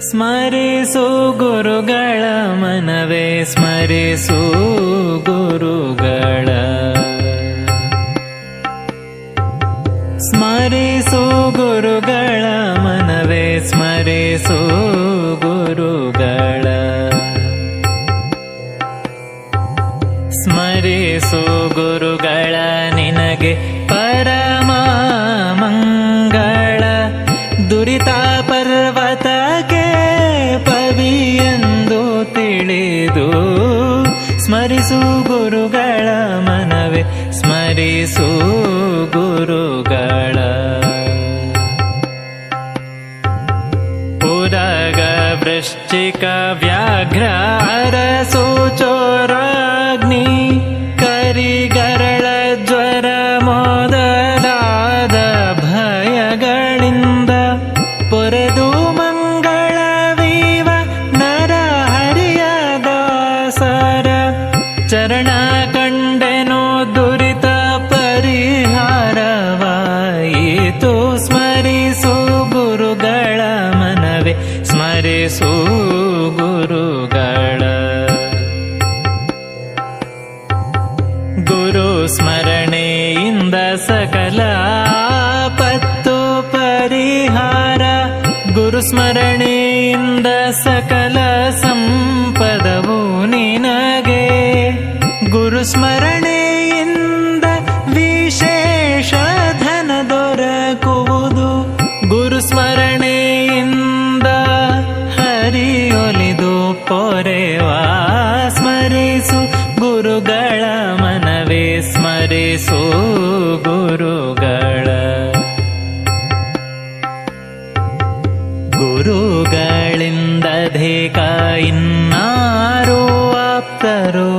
ಸ್ಮರಿಸು ಗುರುಗಳ ಮನವೇ ಸ್ಮರಿಸು ಗುರುಗಳ. ಸ್ಮರಿಸು ಗುರುಗಳ ಮನವೇ ಸ್ಮರಿಸು ಗುರುಗಳ. ಸ್ಮರಿಸು ಗುರುಗಳ ನಿನಗೆ ತಿಳಿದು ಸ್ಮರಿಸು ಗುರುಗಳ ಮನವೇ ಸ್ಮರಿಸು ಗುರುಗಳ ಸ್ಮರಿಸು ಗುರುಗಳ. ಗುರು ಸ್ಮರಣೆಯಿಂದ ಸಕಲ ಪತ್ತು ಪರಿಹಾರ. ಗುರು ಸ್ಮರಣೆಯಿಂದ ಸಕಲ ಸಂಪದವು ನಿನಗೆ. ಗುರು ಸ್ಮರಣೆಯಿಂದ ಸ್ಮರಿಸು ಗುರುಗಳ. ಗುರುಗಳಿಂದಧಿಕ ಇನ್ನಾರು ಆಪ್ತರು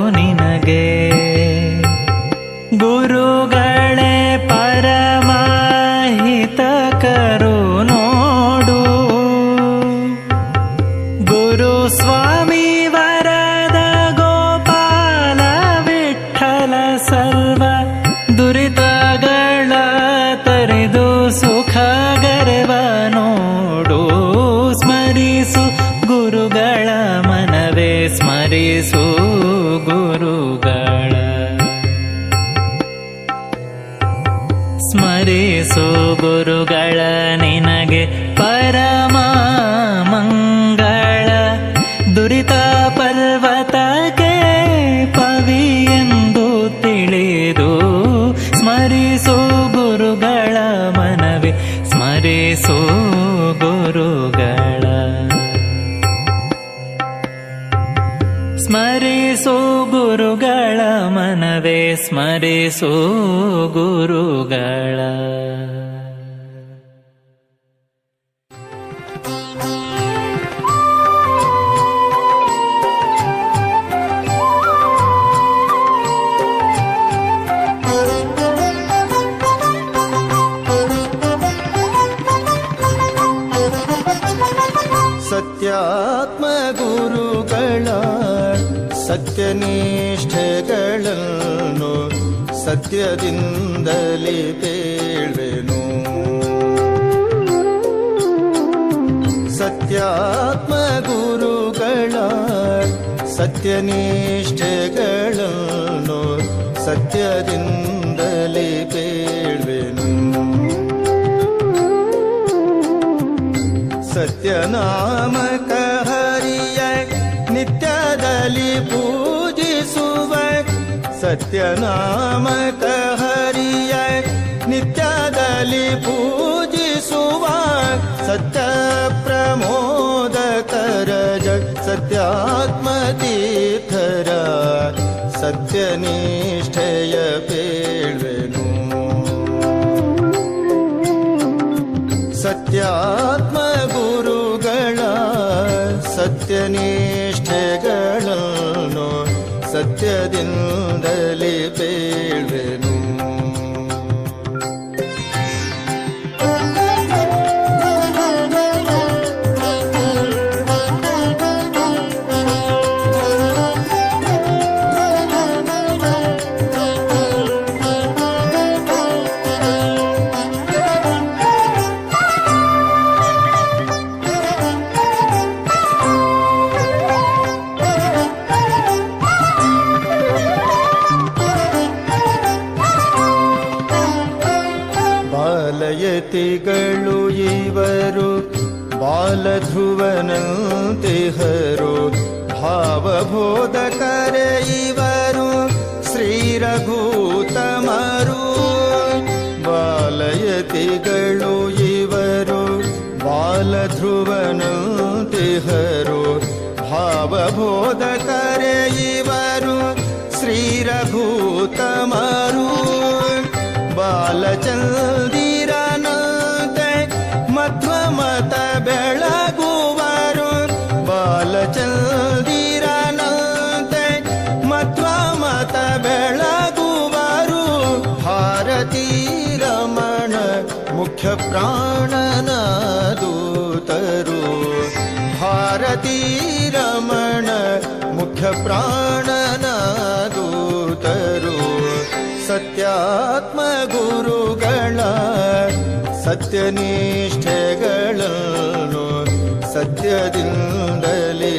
ಗುರುಗಳ ನಿನಗೆ ಪರಮ ಮಂಗಳ. ದುರಿತ ಪರ್ವತಕ್ಕೆ ಎಂದು ತಿಳಿದು ಸ್ಮರಿಸು ಗುರುಗಳ ಮನವೇ, ಸ್ಮರಿಸು ಗುರುಗಳ. ಸ್ಮರಿಸು ಗುರುಗಳ ಮನವೇ, ಸ್ಮರಿಸು ಗುರುಗಳ. ಸತ್ಯನಿಷ್ಠೆಗಳನ್ನು ಸತ್ಯದಿಂದಲೇ ಪೇಳ್ವೆನು ಸತ್ಯಾತ್ಮ ಗುರುಗಳ ಸತ್ಯನಿಷ್ಠೆಗಳನ್ನು ಸತ್ಯದಿಂದಲೇ ಪೇಳ್ವೆನು ಸತ್ಯನಾಮಕ पूजिसुवै व सत्य नामक हरियत् नित्यादलि पूजिषुवात् सत्यप्रमोद तरज सत्यनिष्ठय पेळ्वेनु सत्यात्मगुरुगण सत्यनिष्ठे ಸತ್ಯದಿಂದಲೇ ಪೇಳ್ವೆನು बालध्रुवन तिहरु भावबोधकरे इवरु श्रीरभूतमरु बालयति गडु इवरु बालध्रुवन तिहरु भावबोधकरे इवरु श्रीरभूत ಮುಖ್ಯ ಪ್ರಾಣನ ದೂತರು. ಭಾರತೀ ರಮಣ ಮುಖ್ಯ ಪ್ರಾಣನ ದೂತರು. ಸತ್ಯಾತ್ಮ ಗುರುಗಳ ಸತ್ಯನಿಷ್ಠೆಗಳನ್ನು ಸತ್ಯದಿಂದಲೇ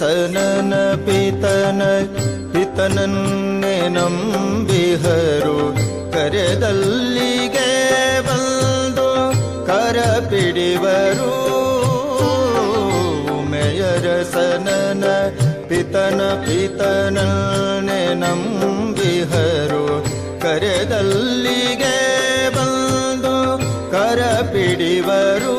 ಉಮೆಯರಸನನ ಪಿತನ ಪಿತನನ್ನೇ ನಂಬಿಹರು ಕರೆದಲ್ಲಿಗೆ ಬಂದು ಕರ ಪಿಡಿವರು ಉಮೆಯರಸನನ ಪಿತನ ಪಿತನನ್ನೇ ನಂಬಿಹರು ಕರೆದಲ್ಲಿಗೆ ಬಂದು ಕರ ಪಿಡಿವರು